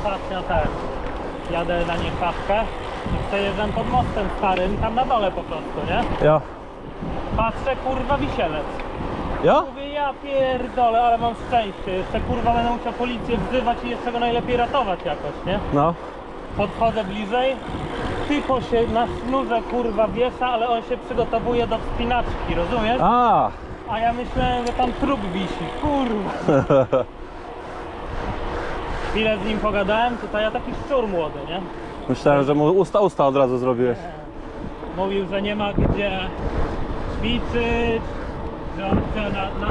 ostatnio też jadę na niechawkę i przejeżdżam pod mostem starym, tam na dole po prostu, nie? Ja. Patrzę, kurwa, wisielec. Ja? Mówię, ja pierdolę, ale mam szczęście. Jeszcze kurwa będę musiał policję wzywać i jeszcze go najlepiej ratować jakoś, nie? No. Podchodzę bliżej, typo się na sznurze kurwa wiesza, ale on się przygotowuje do wspinaczki, rozumiesz? A. A ja myślałem, że tam trup wisi, kurwa. Chwilę z nim pogadałem, tutaj ja taki szczur młody, nie? Myślałem, że mu usta usta od razu zrobiłeś. Mówił, że nie ma gdzie ćwiczyć, że on chce na, jego